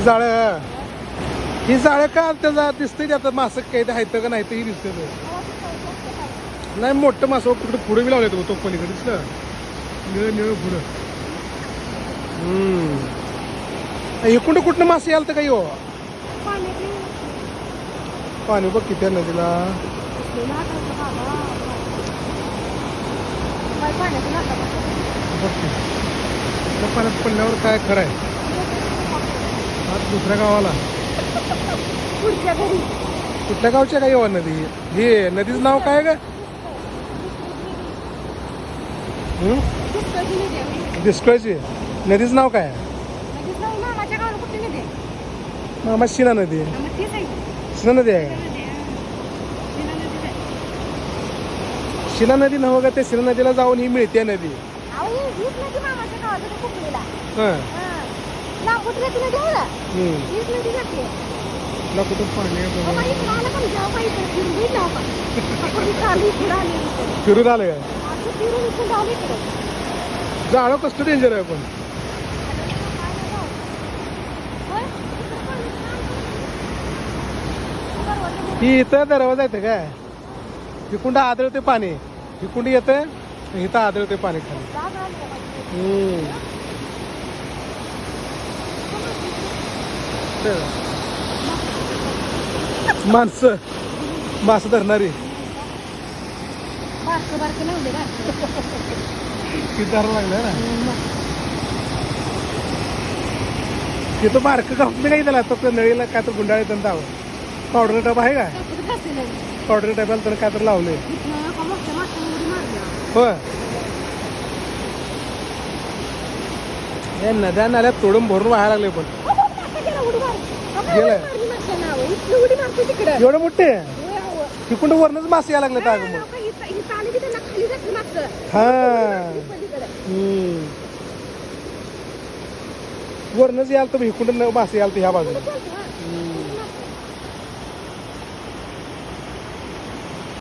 ही जाळं ही जाळं का त्याचा दिसतंय ते आता मासं काही ते आहेत का नाही ते ही दिसतंय नाही मोठं मासं तिकडे पुढे बी लावले तो पलीकडे दिसलं. निळ निळ पुढं हम्म. इकडं कुठनं मासे आलं तर काही हो? पाणी बघ किती आहे नदीला पाण्यात पडल्यावर काय खरं आहे. आज दुसऱ्या गावाला पुढच्या घरी कुठल्या गावच्या काय हो नदी हे नदीचं नाव काय नदी आहे. डिस्कळची नदीचं नाव काय नदीच नाही मामाच्या गावाला कुठली नदी आहे? मामा शिना नदी हा, मग तीच आहे. शिना नदी आहे का नदी आहे. शिना नदीच आहे. शिना नदी नव्ह का त्या शिना नदीला जाऊन ही मिळते नदी अहो, ही- हीच नदी मामाच्या गावात आहे, कुपरीला. हां हा. तुला कुठं पाणी फिरून आली, काय. जाळं कसलं डेंजर आहे पण. ही इथं दरवाजा येते काय? इकुंड आदळते पाणी. इकुंड येतं इथं आदळते पाणी खाली. हम्म. माणसं. मासं धरणारी. बारकं बारकं लावले बारकं. किती धरा लागलं ना. तिथं बारकं कापलं काही त्याला. तो नळीला काय तर गुंडाळे त्यांना दावं पावडर डबा आहे का. पावडर डब्याला तर काय तर लावले. होय. या नद्या नाल्यात तोडून भरून व्हायला लागले पण अहो, आता गेला उडी मार. अहो, गेलाय. एवढे मोठे. तिकडून वरनच मासे यायला लागले का मग. हा. वरनच याल तर इकडून मासे याल तर ह्या बाजूला.